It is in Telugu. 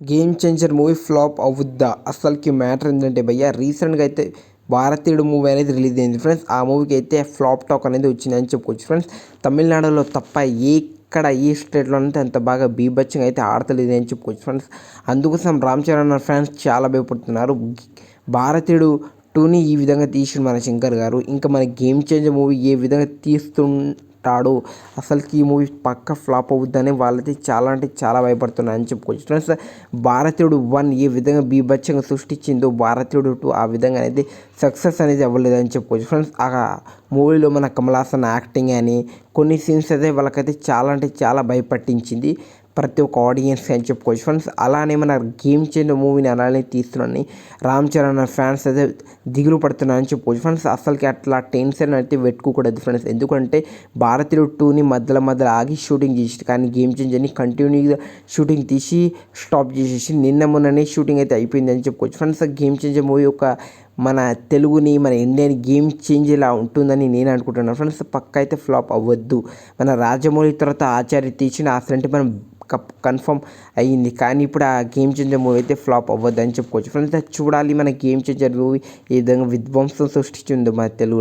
గేమ్ చేంజర్ మూవీ ఫ్లాప్ అవుద్దా? అసలుకి మ్యాటర్ ఏంటంటే భయ్య రీసెంట్గా అయితే భారతీయుడు మూవీ అనేది రిలీజ్ అయింది. ఫ్రెండ్స్ ఆ మూవీకి అయితే ఫ్లాప్ టాక్ అనేది వచ్చిందని చెప్పుకోవచ్చు. ఫ్రెండ్స్ తమిళనాడులో తప్ప ఎక్కడ ఏ స్టేట్లో అయితే అంత బాగా బీభత్సంగా అయితే ఆడతలేదు అని చెప్పుకోవచ్చు. ఫ్రెండ్స్ అందుకోసం రామ్ చరణ్ ఫ్యాన్స్ చాలా భయపడుతున్నారు. భారతీయుడు టూని ఈ విధంగా తీసిన మన శంకర్ గారు. ఇంకా మన గేమ్ చేంజర్ మూవీ ఏ విధంగా తీస్తు ఉంటాడు. అసలుకి ఈ మూవీ పక్క ఫ్లాప్ అవుద్దని వాళ్ళైతే చాలా అంటే చాలా భయపడుతున్నారని అని చెప్పుకోవచ్చు. ఫ్రెండ్స్ భారతీయుడు వన్ ఏ విధంగా బీభత్సంగా సృష్టించిందో భారతీయుడు టూ ఆ విధంగా అనేది సక్సెస్ అనేది అవ్వలేదని చెప్పుకోవచ్చు. ఫ్రెండ్స్ ఆ మూవీలో మన కమల్ హాసన్ యాక్టింగ్ అని కొన్ని సీన్స్ అయితే వాళ్ళకైతే చాలా అంటే చాలా భయపట్టించింది. ప్రతి ఒక్క ఆడియన్స్ అని చెప్పుకోవచ్చు. ఫ్రెండ్స్ అలానే మన గేమ్ చేంజర్ మూవీని అలానే తీస్తున్నాను రామ్ చరణ్ ఫ్యాన్స్ అయితే దిగులు పడుతున్నారని చెప్పుకోవచ్చు. ఫ్రెండ్స్ అసలుకి అట్లా టెన్షన్ అయితే పెట్టుకోకూడదు ఫ్రెండ్స్ ఎందుకంటే భారతీయుడు టూని మధ్యలో మధ్యలో ఆగి షూటింగ్ చేసి కానీ గేమ్ చేంజర్ని కంటిన్యూగా షూటింగ్ తీసి స్టాప్ చేసేసి నిన్న మొన్ననే షూటింగ్ అయితే అయిపోయింది అని చెప్పుకోవచ్చు. ఫ్రెండ్స్ గేమ్ చేంజర్ మూవీ ఒక మన తెలుగుని మన ఇండియన్ గేమ్ చేంజ్ ఇలా ఉంటుందని నేను అనుకుంటున్నాను ఫ్రెండ్స్ పక్క అయితే ఫ్లాప్ అవ్వద్దు. మన రాజమౌళి తర్వాత ఆచార్య తీసిన అసలు మనం కప్ కన్ఫర్మ్ అయ్యింది. కానీ ఇప్పుడు ఆ గేమ్ చేంజర్ మూవీ అయితే ఫ్లాప్ అవ్వద్దు అని చెప్పుకోవచ్చు. ఫ్రెండ్స్ చూడాలి మన గేమ్ చేంజర్ మూవీ ఏ విధంగా విధ్వంసం సృష్టించిందో మన తెలుగు